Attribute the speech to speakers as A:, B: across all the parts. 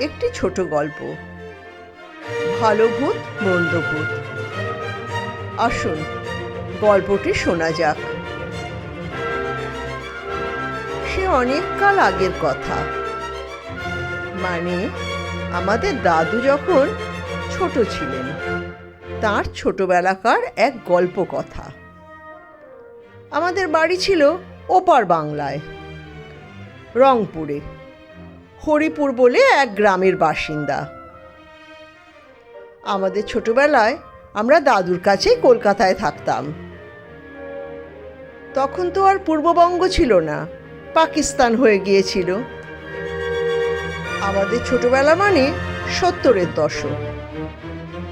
A: একটি ছোট গল্প। ভালো ভূত, মন্দ ভূত। আসুন, গল্পটি শোনা যাক। সে অনেক কাল আগের কথা। মানে আমাদের দাদু যখন ছোট ছিলেন, তার ছোটবেলাকার এক গল্প কথা। আমাদের বাড়ি ছিল ওপার বাংলায়, রংপুরে। হরিপুর বলে এক গ্রামের বাসিন্দা। আমাদের ছোটবেলায় আমরা দাদুর কাছেই কলকাতায় থাকতাম। তখন তো আর পূর্ববঙ্গ ছিল না, পাকিস্তান হয়ে গিয়েছিল। আমাদের ছোটবেলা মানে সত্তরের দশক।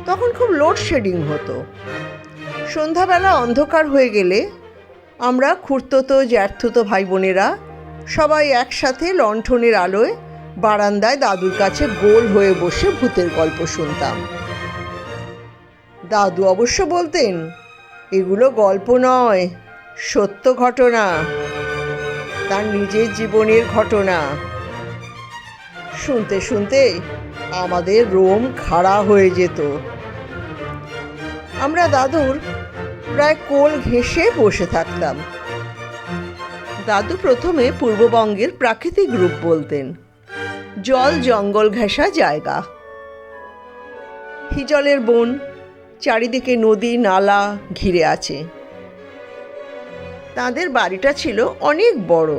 A: তখন খুব লোডশেডিং হতো। সন্ধ্যাবেলা অন্ধকার হয়ে গেলে আমরা খুঁড়তো জ্যাঠতো ভাই বোনেরা সবাই একসাথে লণ্ঠনের আলোয় বারান্দায় দাদুর কাছে গোল হয়ে বসে ভূতের গল্প শুনতাম। দাদু অবশ্য বলতেন, এগুলো গল্প নয়, সত্য ঘটনা। তার নিজের জীবনের ঘটনা। শুনতে শুনতে আমাদের রোম খাড়া হয়ে যেত। আমরা দাদুর প্রায় কোল ঘেঁষে বসে থাকতাম। দাদু প্রথমে পূর্ববঙ্গের প্রাকৃতিক রূপ বলতেন। জল জঙ্গল ঘেঁষা জায়গা। হিজলের বন চারিদিকে নদী, নালা ঘিরে আছে। তাদের বাড়িটা ছিল অনেক বড়।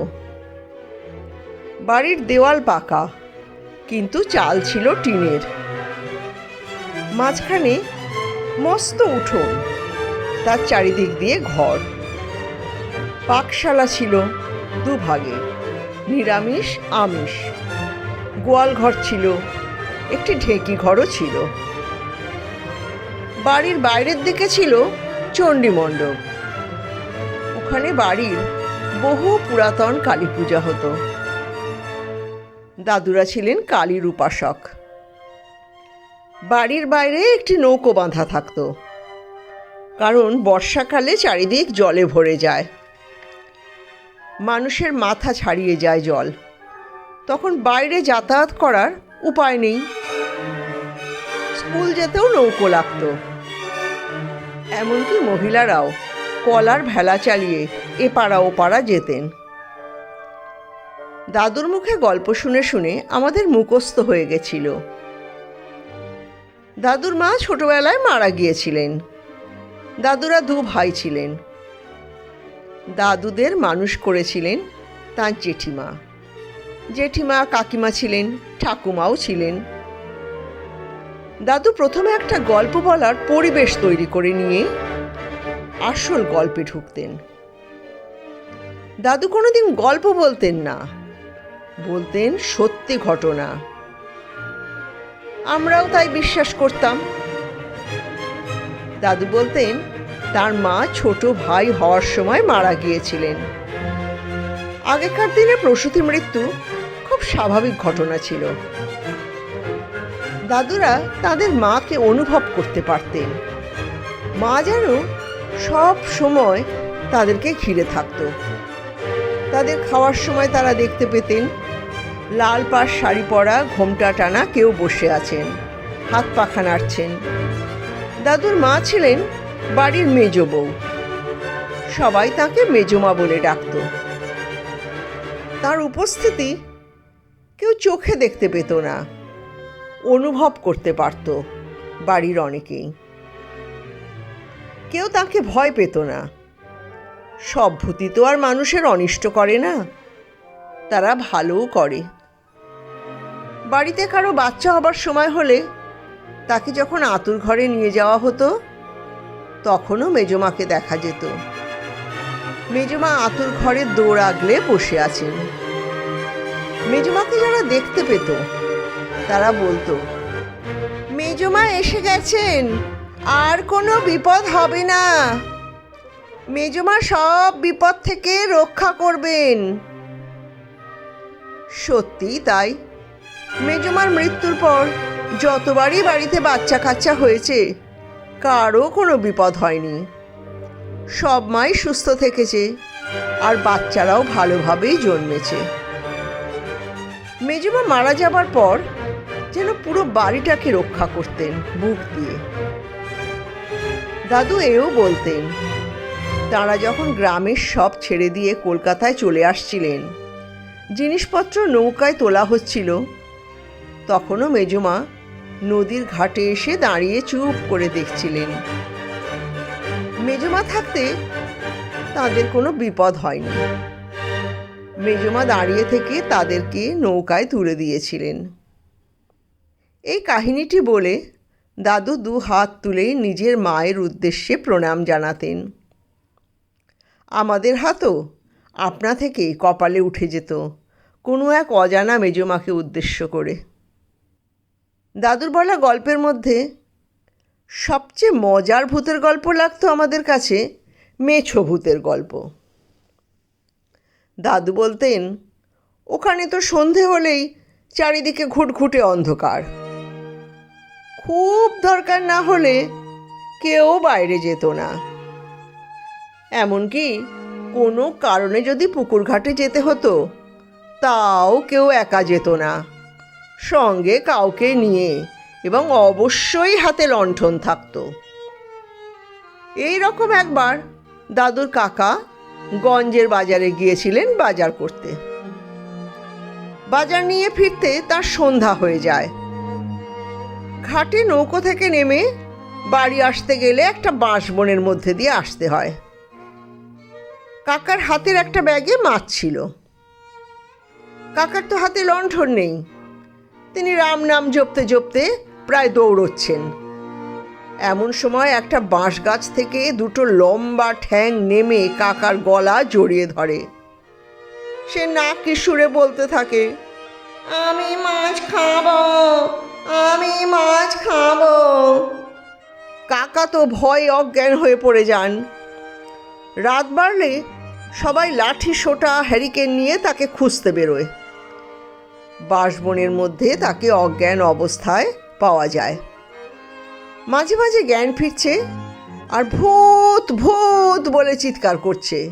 A: বাড়ির দেওয়াল পাকা, কিন্তু চাল ছিল টিনের। মাঝখানে মস্ত উঠোন, তার চারিদিক দিয়ে ঘর। পাকশালা ছিল দুভাগে, নিরামিষ, আমিষ। গোয়াল ঘর ছিল। একটি ঢেকি ঘরও ছিল। বাড়ির বাইরের দিকে ছিল চণ্ডী মণ্ডপ। ওখানে বাড়ির বহু পুরাতন কালী পূজা হতো। দাদুরা ছিলেন কালীর উপাসক বাড়ির বাইরে একটি নৌকো বাঁধা থাকতো। কারণ বর্ষাকালে চারিদিক জলে ভরে যায়। মানুষের মাথা ছাড়িয়ে যায় জল। তখন বাইরে যাতায়াত করার উপায় নেই। স্কুল যেতেও নৌকো লাগতো। এমনকি মহিলারাও কলার ভেলা চালিয়ে এপাড়া ওপাড়া যেতেন। দাদুর মুখে গল্প শুনে শুনে আমাদের মুখস্থ হয়ে গেছিল। দাদুর মা ছোটবেলায় মারা গিয়েছিলেন। দাদুরা দু ভাই ছিলেন। দাদুদের মানুষ করেছিলেন তার জেঠিমা। জেঠিমা কাকিমা ছিলেন, ঠাকুমাও ছিলেন। দাদু প্রথমে একটা গল্প বলার পরিবেশ তৈরি করে নিয়ে আসল গল্পে ঢুকতেন। দাদু কোনোদিন গল্প বলতেন না, বলতেন সত্যি ঘটনা। আমরাও তাই বিশ্বাস করতাম। দাদু বলতেন, তার মা ছোট ভাই হওয়ার সময় মারা গিয়েছিলেন। আগেকার দিনে প্রসূতি মৃত্যু খুব স্বাভাবিক ঘটনা ছিল। দাদুরা তাদের মাকে অনুভব করতে পারতেন। মা যেন সব সময় তাদেরকে ঘিরে থাকত। তাদের খাওয়ার সময় তারা দেখতে পেতেন, লাল পাশ শাড়ি পরা ঘোমটা টানা কেউ বসে আছেন, হাত পাখা নাড়ছেন দাদুর মা ছিলেন বাড়ির মেজ বউ। সবাই তাকে মেজমা বলে ডাকত। তার উপস্থিতি কেউ চোখে দেখতে পেত না। অনুভব করতে পারত বাড়ির অনেকেই। কেউ তাকে ভয় পেত না। সব ভূতি তো আর মানুষের অনিষ্ট করে না। তারা ভালোও করে। বাড়িতে কারও বাচ্চা হবার সময় হলে তাকে যখন আতুর ঘরে নিয়ে যাওয়া হতো, তখনও মেজমাকে দেখা যেত। মেজমা আতুর ঘরের দৌড় আগলে বসে আছেন। মেজমাকে যারা দেখতে পেত, তারা বলতো, মেজমা এসে গেছেন, আর কোনো বিপদ হবে না। মেজমা সব বিপদ থেকে রক্ষা করবেন। সত্যি তাই। মেজমার মৃত্যুর পর যতবারই বাড়িতে বাচ্চা কাচ্চা হয়েছে, কারও কোনো বিপদ হয়নি। সব মাই সুস্থ থেকেছে, আর বাচ্চারাও ভালোভাবেই জন্মেছে। মেজমা মারা যাবার পর যেন পুরো বাড়িটাকে রক্ষা করতেন বুক দিয়ে। দাদু এও বলতেন, তারা যখন গ্রামের সব ছেড়ে দিয়ে কলকাতায় চলে আসছিলেন, জিনিসপত্র নৌকায় তোলা হচ্ছিল, তখনও মেজমা নদীর ঘাটে এসে দাঁড়িয়ে চুপ করে দেখছিলেন। মেজমা থাকতে তাদের কোনো বিপদ হয়নি। মেজমা দাঁড়িয়ে থেকে তাদেরকে নৌকায় তুলে দিয়েছিলেন। এই কাহিনীটি বলে দাদু দু হাত তুলে নিজের মায়ের উদ্দেশ্যে প্রণাম জানাতেন। আমাদের হাতও আপনা থেকে কপালে উঠে যেত, কোনো এক অজানা মেজমাকে উদ্দেশ্য করে। দাদুর বলা গল্পের মধ্যে সবচেয়ে মজার ভূতের গল্প লাগতো আমাদের কাছে মেছো ভূতের গল্প। দাদু বলতেন, ওখানে তো সন্ধে হলেই চারিদিকে ঘুটঘুটে অন্ধকার। খুব দরকার না হলে কেউ বাইরে যেত না। এমনকি কোনো কারণে যদি পুকুর ঘাটে যেতে হতো, তাও কেউ একা যেত না। সঙ্গে কাউকে নিয়ে এবং অবশ্যই হাতে লণ্ঠন থাকতো। এই রকম একবার দাদুর কাকা গঞ্জের বাজারে গিয়েছিলেন বাজার করতে। বাজার নিয়ে ফিরতে তার সন্ধ্যা হয়ে যায়। ঘাটে নৌকো থেকে নেমে বাড়ি আসতে গেলে একটা বাঁশ বাঁশবনের মধ্যে দিয়ে আসতে হয়। কাকার হাতের একটা ব্যাগে মাছ ছিল। কাকার তো হাতে লণ্ঠন নেই। তিনি রাম নাম জপতে জপতে প্রায় দৌড়চ্ছেন। এমন সময় একটা বাঁশ গাছ থেকে দুটো লম্বা ঠ্যাং নেমে কাকার গলা জড়িয়ে ধরে। সে নাক সুরে বলতে থাকে, আমি মাছ খাব, আমি মাছ খাব। কাকা তো ভয় অজ্ঞান হয়ে পড়ে যান। রাত বাড়লে সবাই লাঠি সোটা হ্যারিকেন নিয়ে তাকে খুঁজতে বেরোয়। বাঁশবনের মধ্যে তাকে অজ্ঞান অবস্থায় পাওয়া যায়। মাঝে মাঝে জ্ঞান ফিরছে আর ভূত ভূত বলে চিৎকার করছে।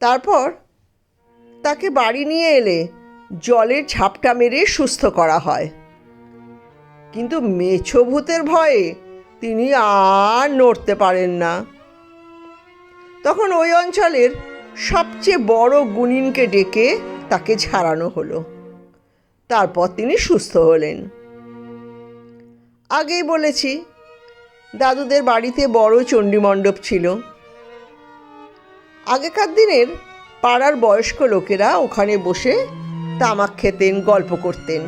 A: তারপর তাকে বাড়ি নিয়ে এলে জলের ঝাপটা মেরে সুস্থ করা হয়। কিন্তু মেছো ভূতের ভয়ে তিনি আর নড়তে পারেন না। তখন ওই অঞ্চলের সবচেয়ে বড় গুণিনকে ডেকে তাকে ঝাড়ানো হলো। তারপর তিনি সুস্থ হলেন। আগেই বলেছি, দাদুদের বাড়িতে বড় চণ্ডীমণ্ডপ ছিল। আগেকার দিনের পাড়ার বয়স্ক লোকেরা ওখানে বসে তামাক খেতেন, গল্প করতেন।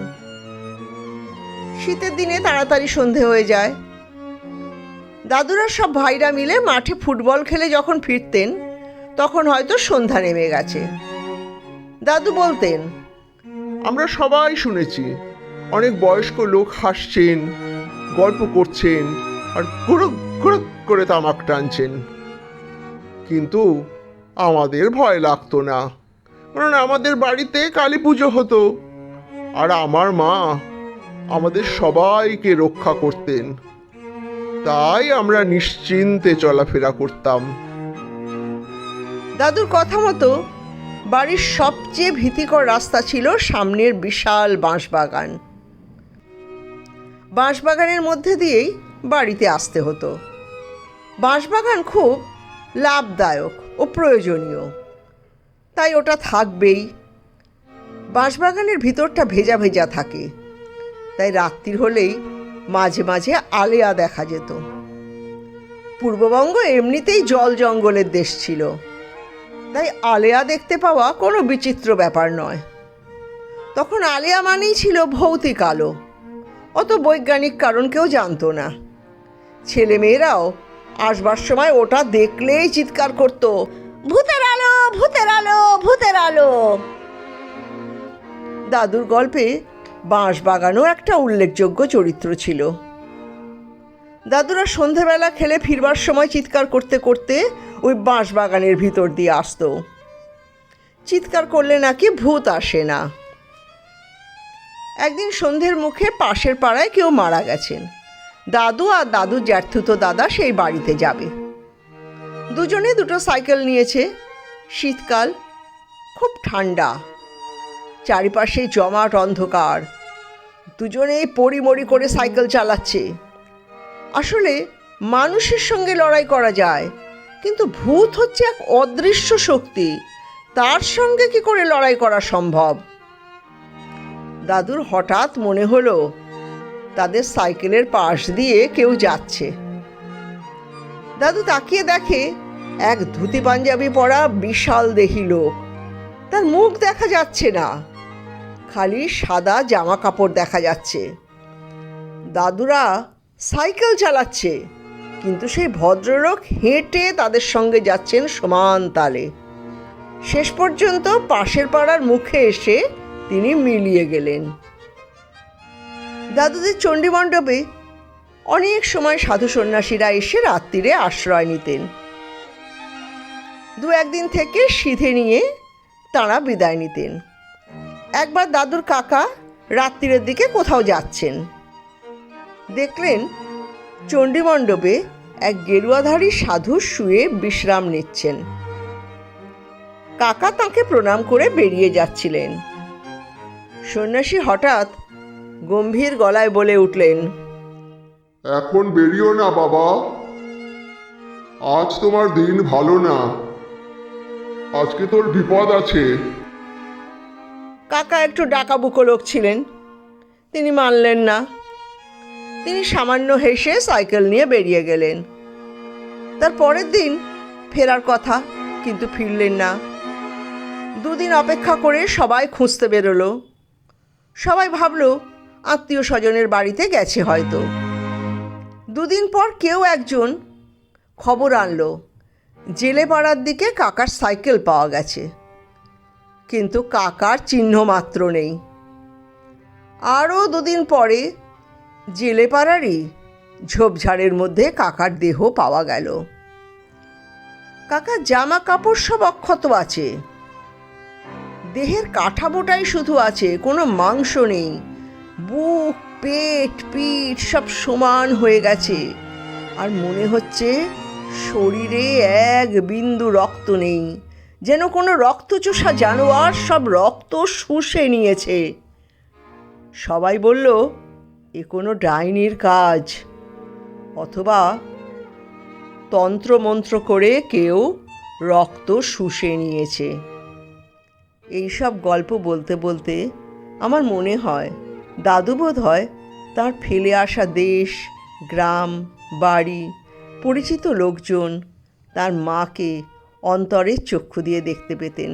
A: শীতের দিনে তাড়াতাড়ি সন্ধে হয়ে যায়। দাদুরা সব ভাইরা মিলে মাঠে ফুটবল খেলে যখন ফিরতেন, তখন হয়তো সন্ধ্যা নেমে গেছে। দাদু বলতেন,
B: আমরা সবাই শুনেছি, অনেক বয়স্ক লোক হাসছেন গল্প করছেন আর গুড়ুক গুড়ুক করে তামাক টানছেন। কিন্তু আমাদের ভয় লাগতো না কারণ আমাদের বাড়িতে কালী পুজো হতো আর আমার মা আমাদের সবাইকে রক্ষা করতেন। তাই আমরা নিশ্চিন্তে চলাফেরা করতাম।
A: দাদুর কথা মতো বাড়ির সবচেয়ে ভীতিকর রাস্তা ছিল সামনের বিশাল বাঁশবাগান। বাঁশবাগানের মধ্যে দিয়েই বাড়িতে আসতে হতো। বাঁশবাগান খুব লাভদায়ক ও প্রয়োজনীয়। তাই ওটা থাকবেই। বাঁশবাগানের ভিতরটা ভেজা ভেজা থাকে। তাই রাত্রির হলেই মাঝে মাঝে আলেয়া দেখা যেত। পূর্ববঙ্গ এমনিতেই জল জঙ্গলের দেশ ছিল। তাই আলেয়া দেখতে পাওয়া কোনো বিচিত্র ব্যাপার নয়। তখন আলেয়া মানেই ছিল ভৌতিক আলো। অত বৈজ্ঞানিক কারণ কেউ জানতো না। ছেলেমেয়েরাও আসবার সময় ওটা দেখলেই চিৎকার করতো, ভূতের আলো ভূতের আলো ভূতের আলো। দাদুর গল্পে বাঁশ বাগানও একটা উল্লেখযোগ্য চরিত্র ছিল। দাদুরা সন্ধেবেলা খেলে ফিরবার সময় চিৎকার করতে করতে ওই বাঁশ বাগানের ভিতর দিয়ে আসতো। চিৎকার করলে নাকি ভূত আসে না। একদিন সন্ধ্যের মুখে পাশের পাড়ায় কেউ মারা গেছেন। দাদু আর দাদু জ্যাঠুতো দাদা সেই বাড়িতে যাবে। দুজনে দুটো সাইকেল নিয়েছে। শীতকাল, খুব ঠান্ডা। চারিপাশে জমাট অন্ধকার। দুজনেই পরিমরি করে সাইকেল চালাচ্ছে। আসলে মানুষের সঙ্গে লড়াই করা যায়, কিন্তু ভূত হচ্ছে এক অদৃশ্য শক্তি। তার সঙ্গে কি করে লড়াই করা সম্ভব? দাদুর হঠাৎ মনে হলো, তাদের সাইকেলের পাশ দিয়ে কেউ যাচ্ছে। দাদু তাকিয়ে দেখে এক ধুতি পাঞ্জাবি পরা বিশাল দেহি লোক। তার মুখ দেখা যাচ্ছে না, খালি সাদা জামা কাপড় দেখা যাচ্ছে। দাদুরা সাইকেল চালাচ্ছে, কিন্তু সেই ভদ্রলোক হেঁটে তাদের সঙ্গে যাচ্ছেন সমান তালে। শেষ পর্যন্ত পাশের পাড়ার মুখে এসে তিনি মিলিয়ে গেলেন। দাদুদের চণ্ডীমণ্ডপে অনেক সময় সাধু সন্ন্যাসীরা এসে রাত্রিরে আশ্রয় নিতেন। দু একদিন থেকে সিধে নিয়ে তাঁরা বিদায় নিতেন। একবার দাদুর কাকা রাত্রিরের দিকে কোথাও যাচ্ছেন। দেখলেন চণ্ডীমণ্ডপে এক গেরুয়াধারী সাধু শুয়ে বিশ্রাম নিচ্ছেন। কাকা তাকে প্রণাম করে বেরিয়ে যাচ্ছিলেন। সন্ন্যাসী হঠাৎ গম্ভীর গলায় বলে উঠলেন
C: এখন বেরিও না বাবা। আজ তোমার দিন ভালো না। আজকে তোর বিপদ আছে।
A: কাকা একটু ডাকাবুকো লোক ছিলেন। তিনি মানলেন না। তিনি সামান্য হেসে সাইকেল নিয়ে বেরিয়ে গেলেন। তার পরের দিন ফেরার কথা কিন্তু ফিরলেন না। দুদিন অপেক্ষা করে সবাই খুঁজতে বেরোলো। সবাই ভাবল, আত্মীয় স্বজনের বাড়িতে গেছে হয়তো। দুদিন পর কেউ একজন খবর আনলো, জেলে পাড়ার দিকে কাকার সাইকেল পাওয়া গেছে। কিন্তু কাকার চিহ্ন মাত্র নেই। আরও দুদিন পরে জেলে পাড়ারই ঝোপঝাড়ের মধ্যে কাকার দেহ পাওয়া গেল। কাকার জামা কাপড় সব অক্ষত আছে। দেহের কাঠামোটাই শুধু আছে, কোনো মাংস নেই। বুক, পেট, পিঠ সব সমান হয়ে গেছে। আর মনে হচ্ছে শরীরে এক বিন্দু রক্ত নেই, যেন কোনো রক্তচোষা জানোয়ার সব রক্ত শুষে নিয়েছে। সবাই বলল, এ কোনো ডাইনির কাজ। অথবা তন্ত্রমন্ত্র করে কেউ রক্ত শুষে নিয়েছে। এইসব গল্প বলতে বলতে আমার মনে হয় দাদু বোধ হয় তার ফেলে আসা দেশ, গ্রাম, বাড়ি, পরিচিত লোকজন তার মাকে অন্তরের চক্ষু দিয়ে দেখতে পেতেন।